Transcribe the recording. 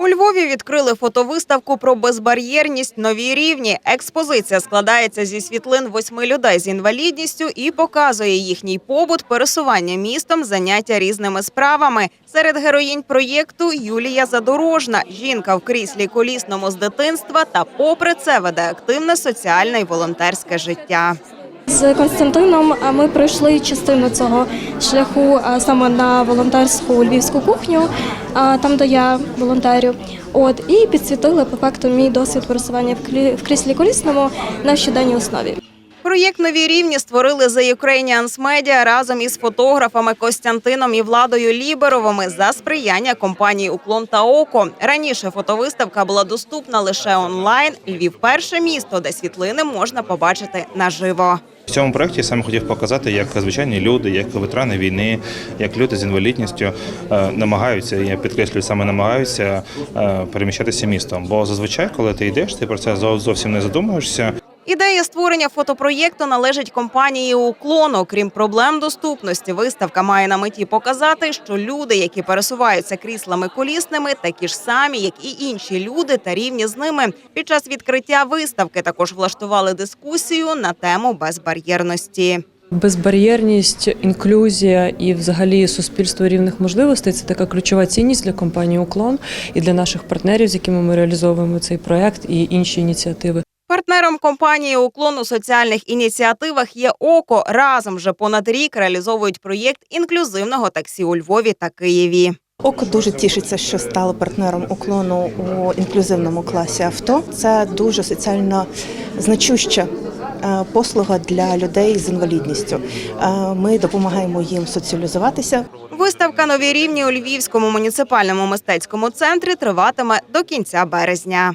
У Львові відкрили фотовиставку про безбар'єрність нові рівні. Експозиція складається зі світлин восьми людей з інвалідністю і показує їхній побут, пересування містом, заняття різними справами. Серед героїнь проєкту Юлія Задорожна, жінка в кріслі колісному з дитинства та, попри це, веде активне соціальне і волонтерське життя. З Константином ми пройшли частину цього шляху саме на волонтерську львівську кухню, там де я волонтерю. От і підсвітили по факту мій досвід пересування в кріслі колісному на щоденній основі. Проєкт нові рівні створили The Ukrainians Media разом із фотографами Костянтином і Владою Ліберовими за сприяння компанії Уклон та Око. Раніше фотовиставка була доступна лише онлайн. Львів перше місто, де світлини можна побачити наживо. В цьому проєкті я саме хотів показати, як звичайні люди, як ветерани війни, як люди з інвалідністю е, намагаються, я підкреслюю, саме намагаються е, переміщатися містом. Бо зазвичай, коли ти йдеш, ти про це зовсім не задумуєшся. Ідея створення фотопроєкту належить компанії Уклон. Окрім проблем доступності, виставка має на меті показати, що люди, які пересуваються кріслами колісними, такі ж самі, як і інші люди, та рівні з ними. Під час відкриття виставки також влаштували дискусію на тему безбар'єрності. Безбар'єрність, інклюзія і взагалі суспільство рівних можливостей це така ключова цінність для компанії Уклон і для наших партнерів, з якими ми реалізовуємо цей проект і інші ініціативи. Партнером компанії Уклон у соціальних ініціативах є ОКО. Разом вже понад рік реалізовують проєкт інклюзивного таксі у Львові та Києві. Око дуже тішиться, що стало партнером уклону у інклюзивному класі авто. Це дуже соціально значуща е, послуга для людей з інвалідністю. Е, Ми допомагаємо їм соціалізуватися. Виставка нові рівні у Львівському муніципальному мистецькому центрі триватиме до кінця березня.